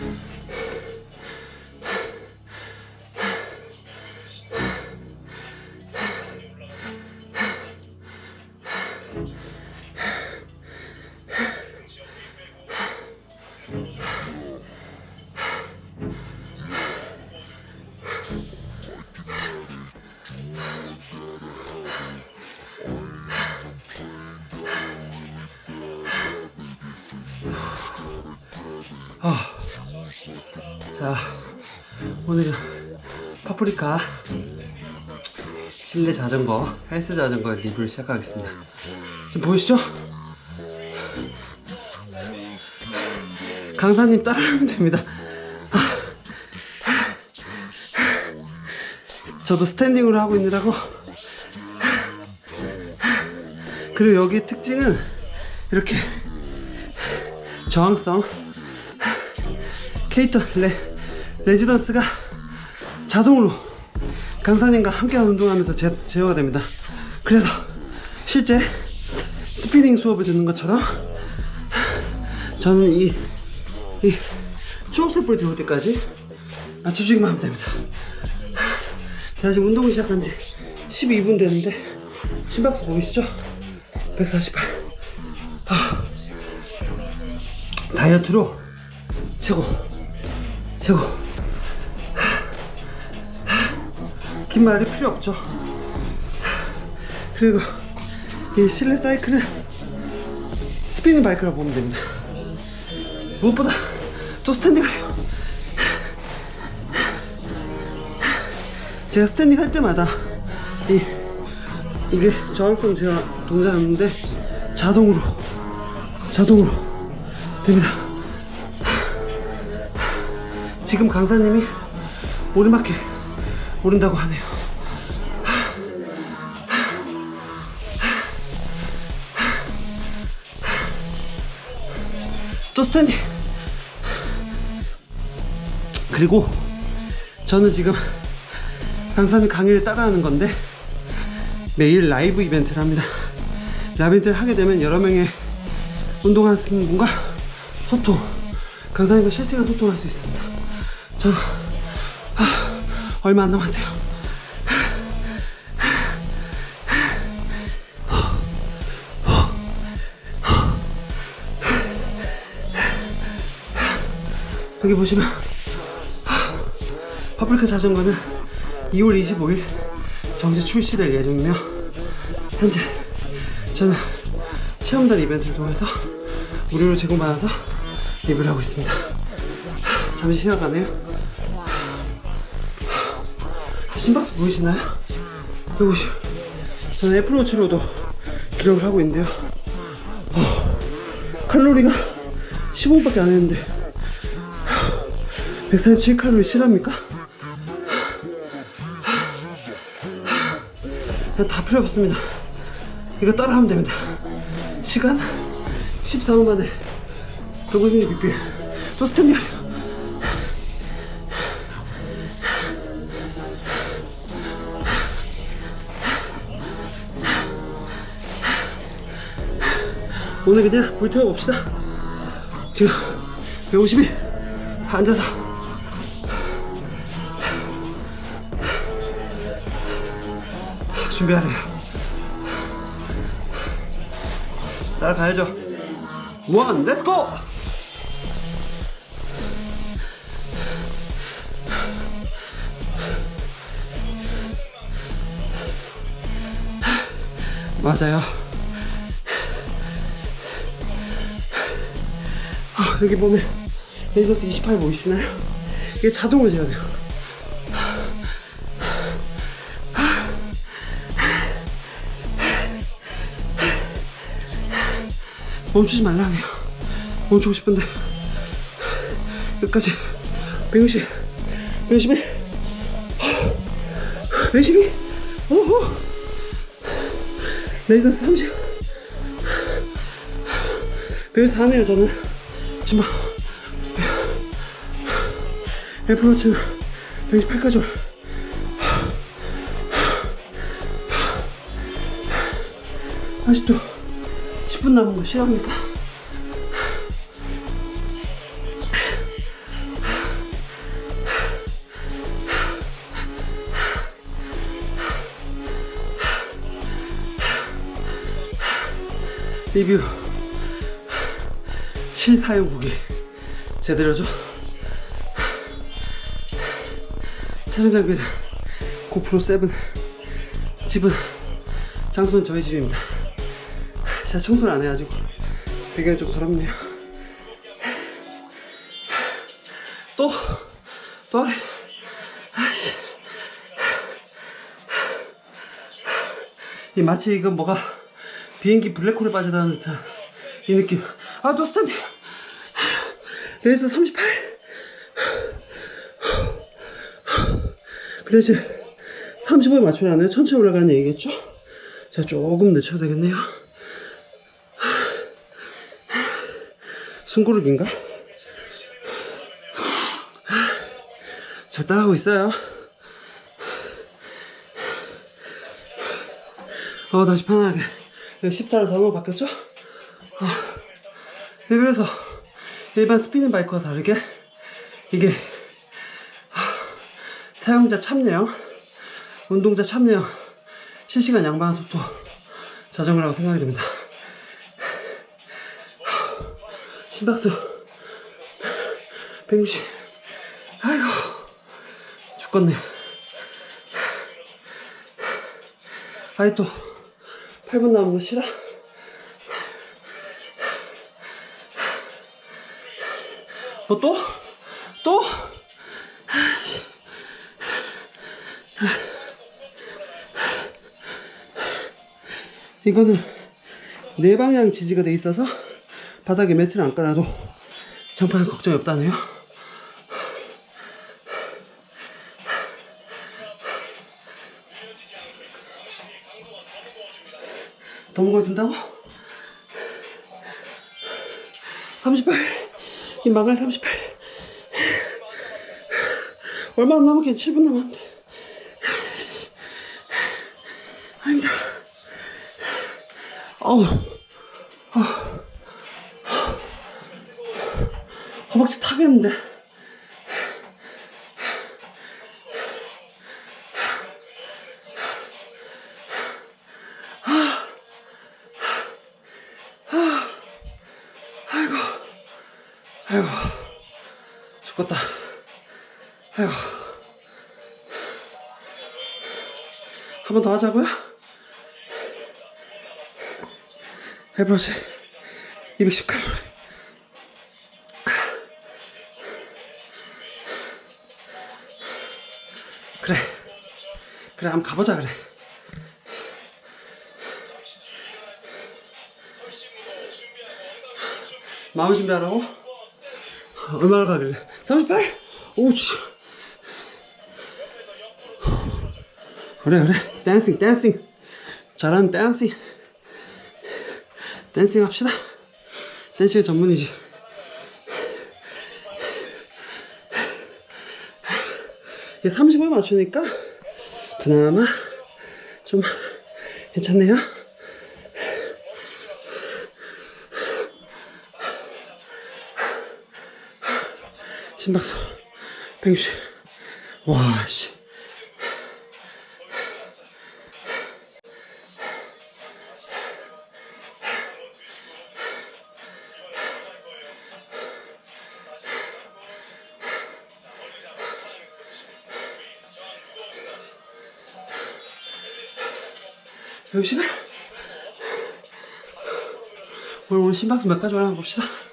자, 오늘은 파프리카 실내 자전거, 헬스 자전거 리뷰를 시작하겠습니다. 지금 보이시죠? 강사님 따라하면 됩니다. 저도 스탠딩으로 하고 있느라고. 그리고 여기의 특징은 이렇게 저항성 케이터 레, 레지던스가 자동으로 강사님과 함께 운동하면서 제, 제어가 됩니다. 그래서 실제 스피닝 수업을 듣는 것처럼 저는 이, 이 초록색 불이 들어올 때까지 맞춰주기만 하면 됩니다. 제가 지금 운동을 시작한 지 12분 됐는데 심박수 보이시죠? 148. 아, 다이어트로 최고. 최고. 긴 말이 필요 없죠. 그리고 이 실내 사이클은 스피닝 바이크라고 보면 됩니다. 무엇보다 또 스탠딩을 해요. 제가 스탠딩 할 때마다 이 이게 저항성 제어 동작하는데 자동으로 자동으로 됩니다. 지금 강사님이 오르막길 오른다고 하네요. 또 스탠딩. 그리고 저는 지금 강사님 강의를 따라하는 건데 매일 라이브 이벤트를 합니다. 라이브 이벤트를 하게 되면 여러 명의 운동하는 분과 소통, 강사님과 실시간 소통할 수 있습니다. 아, 얼마 안 남았대요. 여기 보시면 아, 파프리카 자전거는 2월 25일 정식 출시될 예정이며 현재 저는 체험단 이벤트를 통해서 무료로 제공받아서 리뷰를 하고 있습니다. 잠시 쉬어가네요. 심박수 보이시나요? 150. 저는 애플워치로도 기록을 하고 있는데요. 어, 칼로리가 15분밖에 안 했는데 147칼로리 실합니까? 다 필요 없습니다. 이거 따라하면 됩니다. 시간 14분 만에 156비 또 스탠딩 하래 오늘 그냥 불태워 봅시다. 지금 152 앉아서 준비하래요. 따라가야죠. 원, 렛츠 고! 맞아요. 여기 보면 레이저스 28 보이시나요? 이게 자동으로 재야 돼요. 멈추지 말라 해요. 멈추고 싶은데. 끝까지. 160, 161, 112, 오호, 레이더스 30, 104네요 저는 하지만 F로 지금 128까지 올 아직도 10분 남은 거 싫어합니까? 리뷰 실사용 후기 제대로죠? 촬영 장비는 고프로 7 집은 장소는 저희 집입니다. 제가 청소를 안 해가지고 배경이 좀 더럽네요. 또, 또 하래. 아씨. 이 마치 이거 뭐가 비행기 블랙홀에 빠져나가는 듯한 이 느낌. 아 또 스탠드 레이스 38 그래서 35에 맞추라네요? 천천히 올라가는 얘기겠죠? 자 조금 늦춰도 되겠네요. 숨고르기인가? 잘 따라가고 있어요. 어 다시 편하게. 14로 자동으로 바뀌었죠? 어, 네, 그래서 일반 스피닝 바이크와 다르게 이게 하, 사용자 참여형 운동자 참여형 실시간 양방 속도 자전거라고 생각이 됩니다. 하, 심박수. 160 아이고 죽겠네. 아이 또 8분 남은 거 싫어? 너 또? 또? 이거는 네 방향 지지가 돼 있어서 바닥에 매트를 안 깔아도 장판은 걱정이 없다네요. 더 무거워진다고? 38. 이 망할 38. 얼마 안 남았겠 7분 남았는데. 아, 힘들어. 어우. 아. 허벅지 타겠는데. 아이고 죽겠다. 아이고. 한 번 더 하자고요? 해보지 210칼로리 그래. 그래 한번 가보자 그래. 마음 준비하라고? 얼마나 가길래? 38? 오치 그래 그래. 댄싱 댄싱. 잘하는 댄싱. 댄싱 합시다. 댄싱 전문이지. 이게 35에 맞추니까 그나마 좀 괜찮네요 심박수 160 와, 씨. 열심히 오늘 오늘 심박수 몇 가지 올라가 봅시다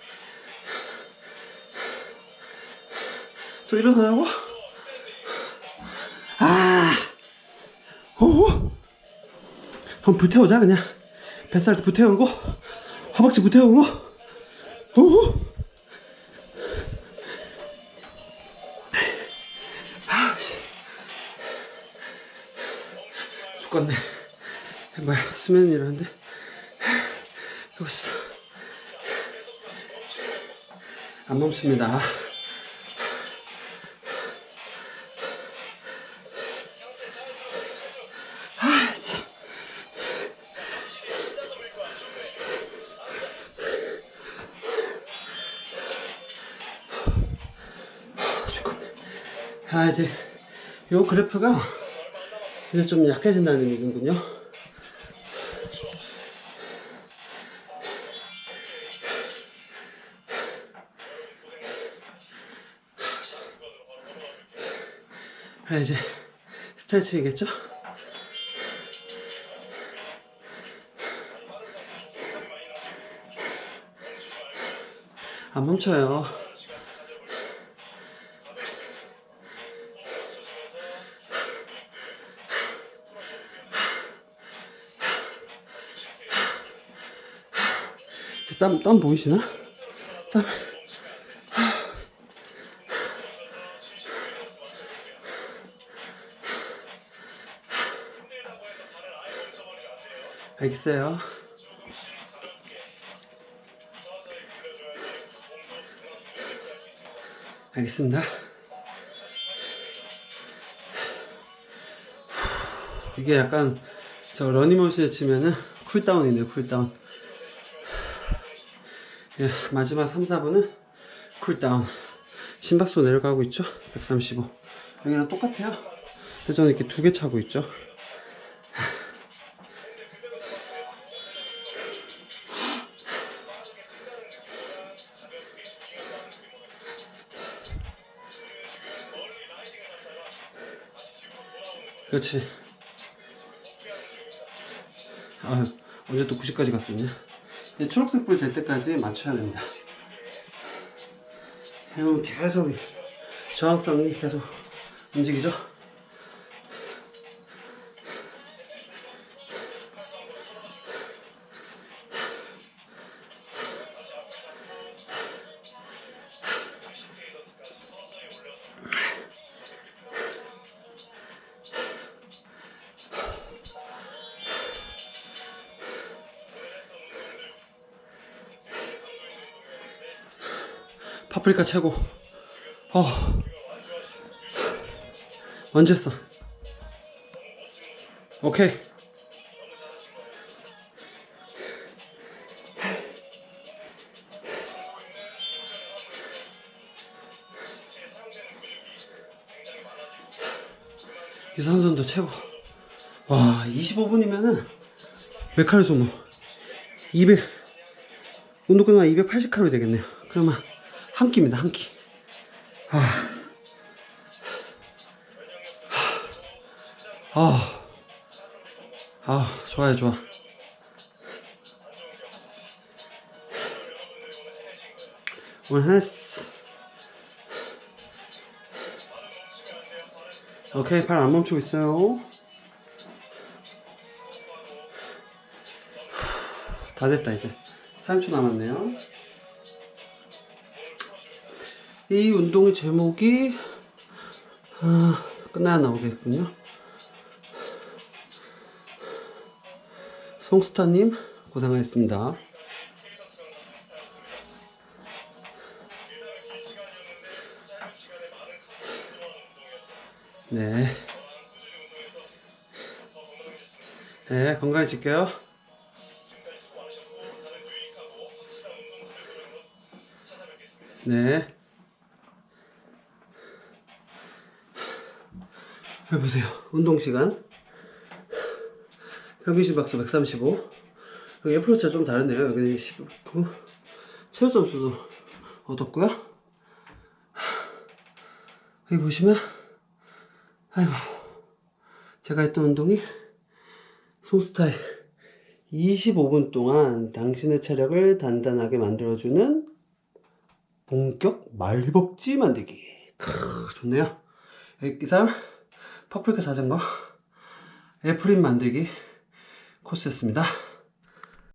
또 일어나라고? 아, 오, 한번 불태우자 그냥 뱃살 불태우고 허벅지 불태우고, 오, 아, 씨. 죽겠네. 뭐야 수면 일하는데 하고 싶다. 안 멈춥니다. 아 이제 요 그래프가 이제 좀 약해진다는 얘기군요 아 이제 스트레칭이겠죠? 안 멈춰요 땀, 땀 보이시나? 땀. 알겠어요. 알겠습니다. 이게 약간 저 러닝머신에 치면은 쿨다운이네요, 쿨다운. 예, 마지막 3, 4분은 쿨다운. 심박수 내려가고 있죠? 135. 여기랑 똑같아요. 저는 이렇게 두 개 차고 있죠. 그렇지. 아, 언제 또 90까지 갔었냐? 초록색 불될 때까지 맞춰야 됩니다. 그러면 계속 저항성이 계속 움직이죠? 파프리카 최고. 어. 언제 했어? 오케이. 유산소도 최고. 와, 25분이면은 몇 칼로리 소모? 200. 운동 끝나면 280칼로리 되겠네요. 그러면 한 끼입니다, 한 끼. 아. 아. 아, 좋아요, 좋아. 오늘 했어. 오케이, 발안 멈추고 있어요. 다 됐다, 이제. 3초 남았네요. 이 운동의 제목이 아, 끝나야 나오겠군요. 송스타님 고생하셨습니다. 네. 네, 건강해질게요. 네. 해보세요. 운동 시간. 평균 심 박수 135. 여기 애플워치가 좀 다르네요. 여기 19. 체력 점수도 얻었고요. 여기 보시면, 아이고, 제가 했던 운동이 송스타일 25분 동안 당신의 체력을 단단하게 만들어주는 본격 말벅지 만들기. 크, 좋네요. 이상 파프리카 자전거 애플린 만들기 코스였습니다.